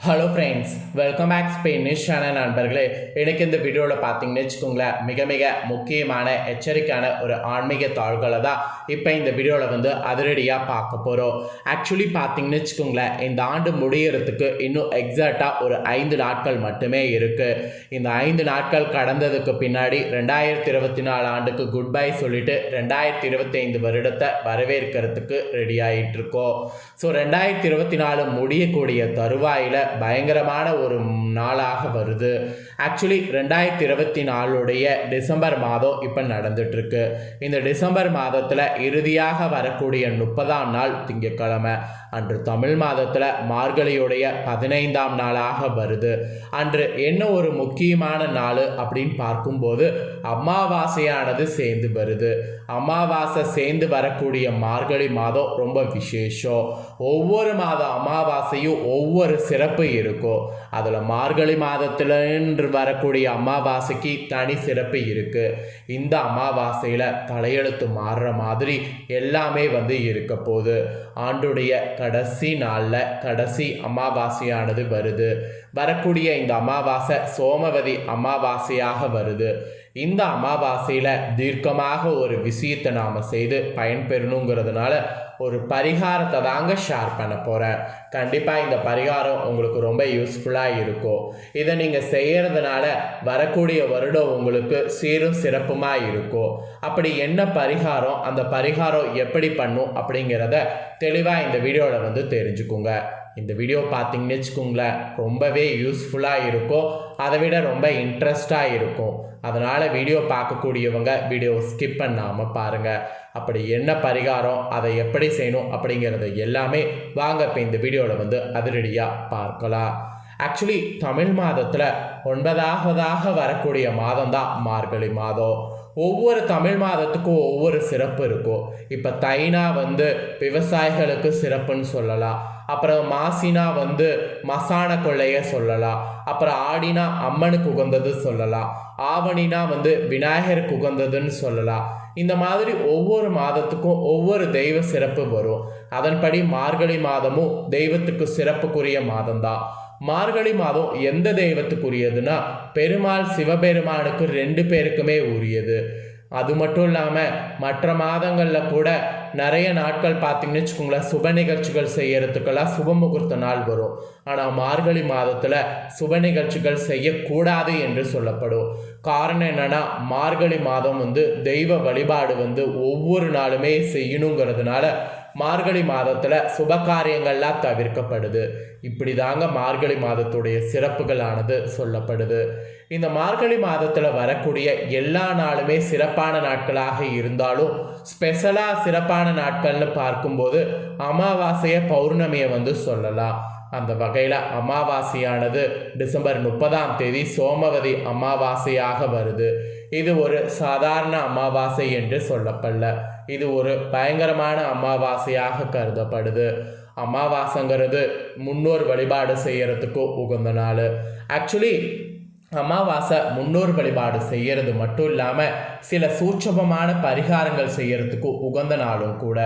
Hello friends welcome back ஸ்பெயினிஷான நண்பர்களே. எனக்கு இந்த வீடியோவில் பார்த்தீங்கன்னு வச்சுக்கோங்களேன் மிக மிக முக்கியமான எச்சரிக்கையான ஒரு ஆன்மீக தாள்களை தான் இப்போ இந்த வீடியோவில் வந்து அதிரடியாக பார்க்க போகிறோம் ஆக்சுவலி பார்த்தீங்கன்னு வச்சுக்கோங்களேன் இந்த ஆண்டு முடியறதுக்கு இன்னும் எக்ஸாக்டாக ஒரு ஐந்து நாட்கள் மட்டுமே இருக்குது இந்த ஐந்து நாட்கள் கடந்ததுக்கு பின்னாடி ரெண்டாயிரத்தி இருபத்தி நாலு ஆண்டுக்கு குட் பை சொல்லிட்டு ரெண்டாயிரத்தி இருபத்தி ஐந்து வருடத்தை வரவேற்கிறதுக்கு ரெடி ஆகிட்டு இருக்கோம் ஸோ ரெண்டாயிரத்தி இருபத்தி நாலு முடியக்கூடிய தருவாயில் பயங்கரமான ஒரு நாளாக வருது. ஆக்சுவலி ரெண்டாயிரத்தி இருபத்தி நாலுடைய டிசம்பர் மாதம் இப்போ நடந்துட்டுருக்கு. இந்த டிசம்பர் மாதத்தில் இறுதியாக வரக்கூடிய முப்பதாம் நாள் திங்கட்கிழமை. அன்று தமிழ் மாதத்தில் மார்கழியுடைய பதினைந்தாம் நாளாக வருது. அன்று என்ன ஒரு முக்கியமான நாள் அப்படின்னு பார்க்கும்போது அமாவாசையானது சேர்ந்து வருது. அமாவாசை சேர்ந்து வரக்கூடிய மார்கழி மாதம் ரொம்ப விசேஷம். ஒவ்வொரு மாத அமாவாசையும் ஒவ்வொரு சிறப்பு இருக்கும். அதில் மார்கழி மாதத்துல இன்று வரக்கூடிய அமாவாசைக்கு தனி சிறப்பு இருக்குது இந்த அமாவாசையில் தலையெழுத்து மாறுற மாதிரி எல்லாமே வந்து இருக்க போகுது. ஆண்டுடைய கடைசி நாளில் கடைசி அமாவாசையானது வருது. வரக்கூடிய இந்த அமாவாசை சோமவதி அமாவாசையாக வருது. இந்த அமாவாசையில் தீர்க்கமாக ஒரு விஷயத்தை நாம் செய்து பயன்பெறணுங்கிறதுனால ஒரு பரிகாரத்தை தாங்க ஷேர் பண்ண போகிறேன் கண்டிப்பாக இந்த பரிகாரம் உங்களுக்கு ரொம்ப யூஸ்ஃபுல்லாக இருக்கும் இதை நீங்கள் செய்கிறதுனால வரக்கூடிய வருடம் உங்களுக்கு சீரும் சிறப்புமாக இருக்கும் அப்படி என்ன பரிகாரம் அந்த பரிகாரம் எப்படி பண்ணும் அப்படிங்கிறத தெளிவாக இந்த வீடியோவில் வந்து தெரிஞ்சுக்கோங்க. இந்த வீடியோ பார்த்தீங்கன்னு வச்சுக்கோங்களேன் ரொம்பவே யூஸ்ஃபுல்லாக இருக்கும் அதை விட ரொம்ப இன்ட்ரெஸ்டாக இருக்கும் அதனால் வீடியோ பார்க்கக்கூடியவங்க வீடியோவை ஸ்கிப் பண்ணாமல் பாருங்கள் அப்படி என்ன பரிகாரம் அதை எப்படி செய்யணும் அப்படிங்கிறது எல்லாமே வாங்க இப்போ இந்த வீடியோவில் வந்து அதிரடியாக பார்க்கலாம். ஆக்சுவலி தமிழ் மாதத்தில் ஒன்பதாவதாக வரக்கூடிய மாதம் தான் மார்கழி மாதம். ஒவ்வொரு தமிழ் மாதத்துக்கும் ஒவ்வொரு சிறப்பு இருக்கும். இப்போ தைனா வந்து விவசாயிகளுக்கு சிறப்புன்னு சொல்லலாம். அப்புறம் மாசினா வந்து மசான கொள்ளைய சொல்லலாம். அப்புறம் ஆடினா அம்மனுக்கு உகந்தது சொல்லலாம். ஆவணினா வந்து விநாயகருக்கு உகந்ததுன்னு சொல்லலாம். இந்த மாதிரி ஒவ்வொரு மாதத்துக்கும் ஒவ்வொரு தெய்வ சிறப்பு வரும். அதன்படி மார்கழி மாதமும் தெய்வத்துக்கு சிறப்புக்குரிய மாதம்தான். மார்கழி மாதம் எந்த தெய்வத்துக்குரியதுன்னா பெருமாள் சிவபெருமானுக்கு ரெண்டு பேருக்குமே உரியது. அது மட்டும் இல்லாமல் மற்ற மாதங்களில் கூட நிறைய நாட்கள் பார்த்தீங்கன்னு வச்சுக்கோங்களேன் சுப நிகழ்ச்சிகள் செய்யறதுக்கெல்லாம் சுப முகூர்த்த நாள் வரும். ஆனால் மார்கழி மாதத்தில் சுப நிகழ்ச்சிகள் செய்யக்கூடாது என்று சொல்லப்படும். காரணம் என்னென்னா மார்கழி மாதம் வந்து தெய்வ வழிபாடு வந்து ஒவ்வொரு நாளுமே செய்யணுங்கிறதுனால மார்கழி மாதத்தில் சுபகாரியங்கள்லாம் தவிர்க்கப்படுது. இப்படி தாங்க மார்கழி மாதத்துடைய சிறப்புகளானது சொல்லப்படுது. இந்த மார்கழி மாதத்தில் வரக்கூடிய எல்லா நாளுமே சிறப்பான நாட்களாக இருந்தாலும் ஸ்பெஷலாக சிறப்பான நாட்கள்னு பார்க்கும்போது அமாவாசையை பௌர்ணமியை வந்து சொல்லலாம். அந்த வகையில் அமாவாசையானது டிசம்பர் முப்பதாம் தேதி சோமவதி அமாவாசையாக வருது. இது ஒரு சாதாரண அமாவாசை என்று சொல்லப்படல. இது ஒரு பயங்கரமான அமாவாசையாக கருதப்படுது. அமாவாசைங்கிறது முன்னோர் வழிபாடு செய்கிறதுக்கும் உகந்த நாள். ஆக்சுவலி அமாவாசை முன்னோர் வழிபாடு செய்யறது மட்டும் இல்லாமல் சில சூட்சமமான பரிகாரங்கள் செய்யறதுக்கு உகந்த நாளும் கூட.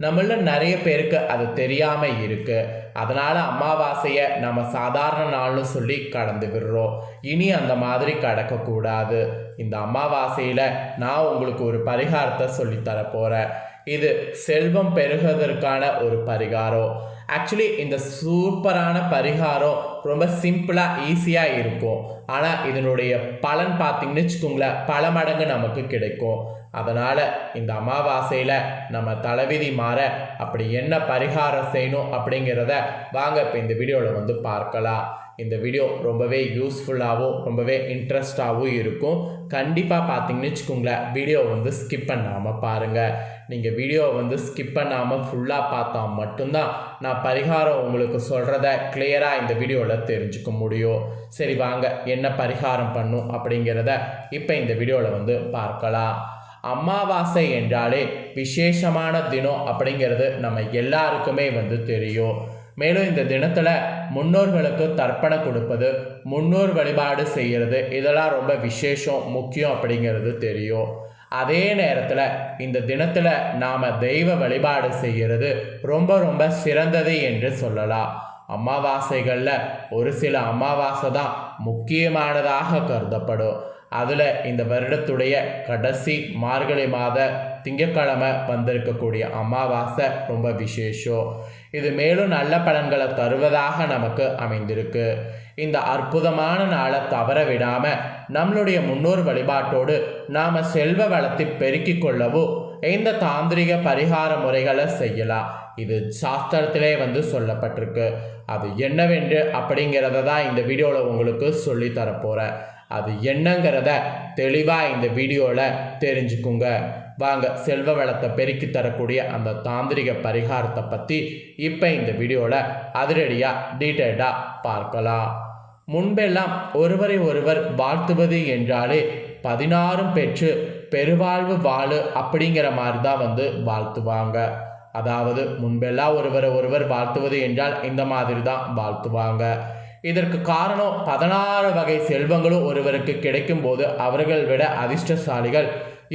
நம்மள நிறைய பேருக்கு அது தெரியாமல் இருக்கு. அதனால் அமாவாசையை நம்ம சாதாரண நாள்னு சொல்லி கடந்து விடுறோம். இனி அந்த மாதிரி கடக்கக்கூடாது இந்த அமாவாசையில் நான் உங்களுக்கு ஒரு பரிகாரத்தை சொல்லித்தர போகிறேன் இது செல்வம் பெருகுவதற்கான ஒரு பரிகாரம். ஆக்சுவலி இந்த சூப்பரான பரிகாரம் ரொம்ப சிம்பிளாக ஈஸியாக இருக்கும். ஆனால் இதனுடைய பலன் பார்த்திங்கன்னு வச்சுக்கோங்களேன் பல மடங்கு நமக்கு கிடைக்கும். அதனால் இந்த அமாவாசையில் நம்ம தலைவிதி மாற அப்படி என்ன பரிகாரம் செய்யணும் அப்படிங்கிறத வாங்க இப்போ இந்த வீடியோவில் வந்து பார்க்கலாம். இந்த வீடியோ ரொம்பவே யூஸ்ஃபுல்லாகவும் ரொம்பவே இன்ட்ரெஸ்டாகவும் இருக்கும். கண்டிப்பாக பார்த்தீங்கன்னு வச்சுக்கோங்களேன் வீடியோ வந்து ஸ்கிப் பண்ணாமல் பாருங்கள் நீங்கள் வீடியோ வந்து ஸ்கிப் பண்ணாமல் ஃபுல்லாக பார்த்தா மட்டும்தான் நான் பரிகாரம் உங்களுக்கு சொல்கிறத கிளியராக இந்த வீடியோவில் தெரிஞ்சுக்க முடியும். சரி வாங்க என்ன பரிகாரம் பண்ணும் அப்படிங்கிறத இப்போ இந்த வீடியோவில் வந்து பார்க்கலாம். அமாவாசை என்றாலே விசேஷமான தினம் அப்படிங்கிறது நம்ம எல்லாருக்குமே வந்து தெரியும். மேலும் இந்த தினத்தில் முன்னோர்களுக்கு தர்ப்பணம் கொடுப்பது முன்னோர் வழிபாடு செய்கிறது இதெல்லாம் ரொம்ப விசேஷம் முக்கியம் அப்படிங்கிறது தெரியும். அதே நேரத்தில் இந்த தினத்தில் நாம் தெய்வ வழிபாடு செய்கிறது ரொம்ப ரொம்ப சிறந்தது என்று சொல்லலாம். அமாவாசைகளில் ஒரு சில அமாவாசை தான் முக்கியமானதாக கருதப்படும். அதில் இந்த வருடத்துடைய கடைசி மார்கழி மாத திங்கக்கிழமை வந்திருக்கக்கூடிய அமாவாசை ரொம்ப விசேஷம். இது மேலும் நல்ல பலன்களை தருவதாக நமக்கு அமைந்திருக்கு. இந்த அற்புதமான நாளை தவற விடாமல் நம்மளுடைய முன்னோர் வழிபாட்டோடு நாம் செல்வ வளத்தை பெருக்கிக் கொள்ளவோ இந்த தாந்திரிக பரிகார முறைகளை செய்யலாம். இது சாஸ்திரத்திலே வந்து சொல்லப்பட்டிருக்கு. அது என்னவென்று அப்படிங்கிறத தான் இந்த வீடியோவில் உங்களுக்கு சொல்லி தரப்போகிறேன் அது என்னங்கிறத தெளிவாக இந்த வீடியோவில் தெரிஞ்சுக்குங்க. வாங்க செல்வ வளத்தை பெருக்கி தரக்கூடிய அந்த தாந்திரிக பரிகாரத்தை பற்றி இப்போ இந்த வீடியோவில் அதிரடியாக டீட்டெயில்டாக பார்க்கலாம். முன்பெல்லாம் ஒருவரை ஒருவர் வாழ்த்துவது என்றாலே பதினாறும் பெற்று பெருவாழ்வு வாழு அப்படிங்கிற மாதிரி தான் வந்து வாழ்த்துவாங்க. அதாவது முன்பெல்லாம் ஒருவரை ஒருவர் வாழ்த்துவது என்றால் இந்த மாதிரி தான் வாழ்த்துவாங்க. இதற்கு காரணம் பதினாறு வகை செல்வங்களும் ஒருவருக்கு கிடைக்கும் போது அவர்கள் விட அதிர்ஷ்டசாலிகள்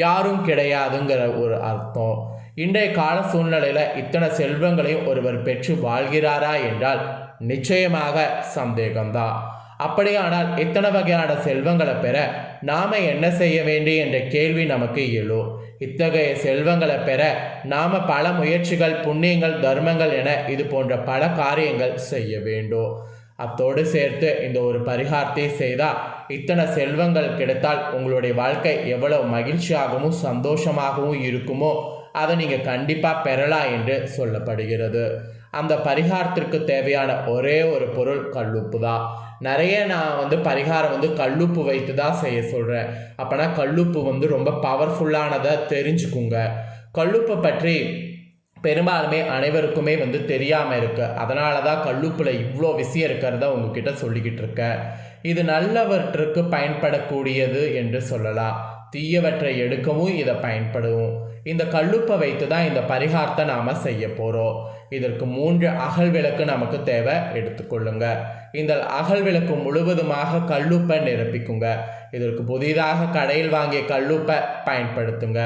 யாரும் கிடையாதுங்கிற ஒரு அர்த்தம். இன்றைய கால சூழ்நிலையில் இத்தனை செல்வங்களையும் ஒருவர் பெற்று வாழ்கிறாரா என்றால் நிச்சயமாக சந்தேகம்தான். அப்படியானால் இத்தனை வகையான செல்வங்களை பெற நாம என்ன செய்ய வேண்டும் என்ற கேள்வி நமக்கு எழும். இத்தகைய செல்வங்களை பெற நாம பல முயற்சிகள் புண்ணியங்கள் தர்மங்கள் என இது போன்ற பல காரியங்கள் செய்ய வேண்டும். அத்தோடு சேர்த்து இந்த ஒரு பரிகாரத்தை செய்தால் இத்தனை செல்வங்கள் கிடைத்தால் உங்களுடைய வாழ்க்கை எவ்வளோ மகிழ்ச்சியாகவும் சந்தோஷமாகவும் இருக்குமோ அதை நீங்கள் கண்டிப்பாக பெறலாம் என்று சொல்லப்படுகிறது. அந்த பரிகாரத்திற்கு தேவையான ஒரே ஒரு பொருள் கல்லுப்பு தான் நிறைய நான் வந்து பரிகாரம் வந்து கல்லுப்பு வைத்து தான் செய்ய சொல்கிறேன் அப்போனா கல்லுப்பு வந்து ரொம்ப பவர்ஃபுல்லானதை தெரிஞ்சுக்குங்க. கல்லுப்பை பற்றி பெரும்பாலுமே அனைவருக்குமே வந்து தெரியாமல் இருக்கு. அதனால தான் கல்லுப்பில் இவ்வளோ விஷயம் இருக்கிறத உங்ககிட்ட சொல்லிக்கிட்டு இருக்கேன் இது நல்லவற்றுக்கு பயன்படக்கூடியது என்று சொல்லலாம். தீயவற்றை எடுக்கவும் இதை பயன்படும் இந்த கல்லுப்பை வைத்து தான் இந்த பரிகாரத்தை நாம் செய்ய போகிறோம் இதற்கு மூன்று அகல் விளக்கு நமக்கு தேவை. எடுத்துக்கொள்ளுங்க இந்த அகல் விளக்கு முழுவதுமாக கல்லுப்பை நிரப்பிக்குங்க. இதற்கு புதிதாக கடையில் வாங்கிய கல்லுப்பை பயன்படுத்துங்க.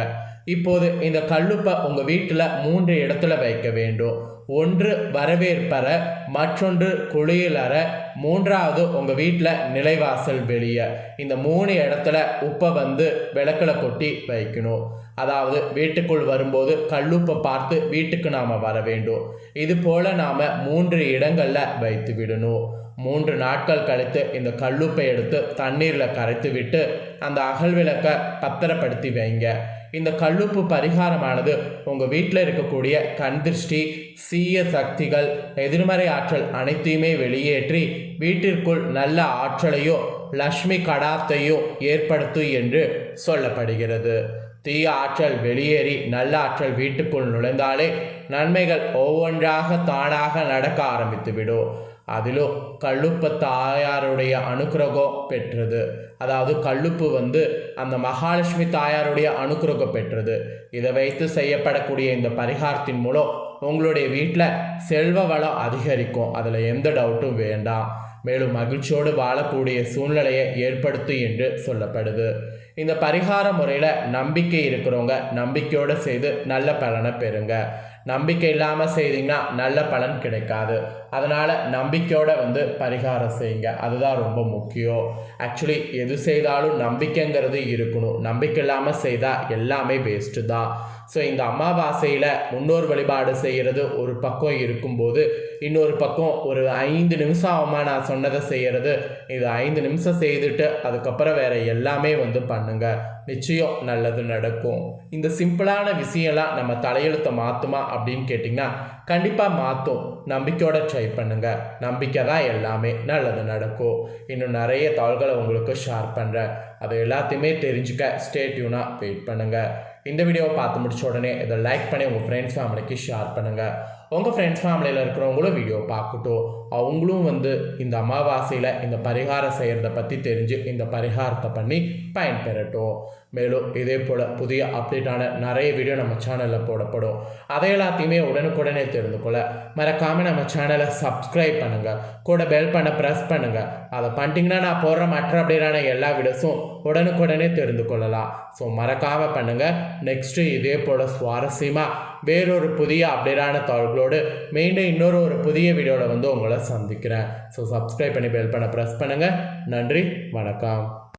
இப்போது இந்த கல்லுப்பை உங்கள் வீட்டில் மூன்று இடத்துல வைக்க வேண்டும். ஒன்று வரவேற்பற மற்றொன்று குளியலறை மூன்றாவது உங்கள் வீட்டில் நிலைவாசல் வெளியே. இந்த மூணு இடத்துல உப்பை வந்து விளக்கில் கொட்டி வைக்கணும். அதாவது வீட்டுக்குள் வரும்போது கல்லுப்பை பார்த்து வீட்டுக்கு நாம் வர வேண்டும். இது போல் நாம் மூன்று இடங்களில் வைத்து விடணும். மூன்று நாட்கள் கழித்து இந்த கல்லுப்பை எடுத்து தண்ணீரில் கரைத்து விட்டு அந்த அகல் விளக்கை பத்திரப்படுத்தி வைங்க. இந்த கல்லுப்பு பரிகாரமானது உங்கள் வீட்டில் இருக்கக்கூடிய கண் திருஷ்டி சீய சக்திகள் எதிர்மறை ஆற்றல் அனைத்தையுமே வெளியேற்றி வீட்டிற்குள் நல்ல ஆற்றலையோ லக்ஷ்மி கடாத்தையோ ஏற்படுத்தும் என்று சொல்லப்படுகிறது. தீய ஆற்றல் வெளியேறி நல்ல ஆற்றல் வீட்டுக்குள் நுழைந்தாலே நன்மைகள் ஒவ்வொன்றாக தானாக நடக்க ஆரம்பித்துவிடும். அதிலும் கழுப்ப தாயாருடைய அனுக்கிரகம் பெற்றது. அதாவது கழுப்பு வந்து அந்த மகாலட்சுமி தாயாருடைய அனுக்கிரகம் பெற்றது. இதை வைத்து செய்யப்படக்கூடிய இந்த பரிகாரத்தின் மூலம் உங்களுடைய வீட்டில் செல்வ வளம் அதிகரிக்கும். அதில் எந்த டவுட்டும் வேண்டாம். மேலும் மகிழ்ச்சியோடு வாழக்கூடிய சூழ்நிலையை ஏற்படுத்தும் என்று சொல்லப்படுது. இந்த பரிகார முறையில் நம்பிக்கை இருக்கிறவங்க நம்பிக்கையோடு செய்து நல்ல பலனை பெறுங்க. நம்பிக்கை இல்லாமல் செய்தீங்கன்னா நல்ல பலன் கிடைக்காது. அதனால் நம்பிக்கையோடு வந்து பரிகாரம் செய்யுங்க. அதுதான் ரொம்ப முக்கியம். ஆக்சுவலி எது செய்தாலும் நம்பிக்கைங்கிறது இருக்கணும். நம்பிக்கை இல்லாமல் செய்தால் எல்லாமே வேஸ்ட்டு தான். ஸோ இந்த அமாவாசையில் முன்னோர் வழிபாடு செய்கிறது ஒரு பக்கம் இருக்கும்போது இன்னொரு பக்கம் ஒரு ஐந்து நிமிஷம் ஆகுமா நான் சொன்னதை செய்கிறது இது ஐந்து நிமிஷம் செய்துட்டு அதுக்கப்புறம் வேறு எல்லாமே வந்து பண்ணுங்க. நிச்சயம் நல்லது நடக்கும். இந்த சிம்பிளான விஷயம்லாம் நம்ம தலையெழுத்தை மாற்றுமா அப்படின்னு கேட்டிங்கன்னா கண்டிப்பாக மாற்றும் நம்பிக்கையோட ட்ரை பண்ணுங்க. நம்பிக்கை தான் எல்லாமே. நல்லது நடக்கும். இன்னும் நிறைய தாள்களை உங்களுக்கு ஷேர் பண்ணுறேன் அதை எல்லாத்தையுமே தெரிஞ்சுக்க ஸ்டேட்யூனாக வெயிட் பண்ணுங்கள் இந்த வீடியோவை பார்த்து முடிச்ச உடனே இதை லைக் பண்ணி உங்கள் ஃப்ரெண்ட்ஸ் ஃபேமிலிக்கு ஷேர் பண்ணுங்கள் உங்கள் ஃப்ரெண்ட்ஸ் ஃபேமிலியில் இருக்கிறவங்களும் வீடியோ பார்க்கட்டும். அவங்களும் வந்து இந்த அமாவாசையில் இந்த பரிகாரம் செய்கிறத பற்றி தெரிஞ்சு இந்த பரிகாரத்தை பண்ணி பயன்பெறட்டும். மேலும் இதே போல் புதிய அப்டேட்டான நிறைய வீடியோ நம்ம சேனலில் போடப்படும். அதை எல்லாத்தையுமே உடனுக்குடனே தெரிந்து கொள்ள மறக்காமல் நம்ம சேனலை சப்ஸ்கிரைப் பண்ணுங்கள் கூட பெல் பண்ண ப்ரெஸ் பண்ணுங்கள் அதை பண்ணிட்டீங்கன்னா நான் போடுற மற்ற அப்படியான எல்லா வீடியோஸும் உடனுக்குடனே தெரிந்து கொள்ளலாம். ஸோ மறக்காமல் பண்ணுங்கள் நெக்ஸ்ட்டு இதே போல் சுவாரஸ்யமாக வேறொரு புதிய அப்டேட்டான தாள்களோடு மீண்டும் இன்னொரு ஒரு புதிய வீடியோவில் வந்து உங்களை சந்திக்கிறேன். ஸோ சப்ஸ்கிரைப் பண்ணி பெல் பண்ண ப்ரெஸ் பண்ணுங்கள் நன்றி வணக்கம்.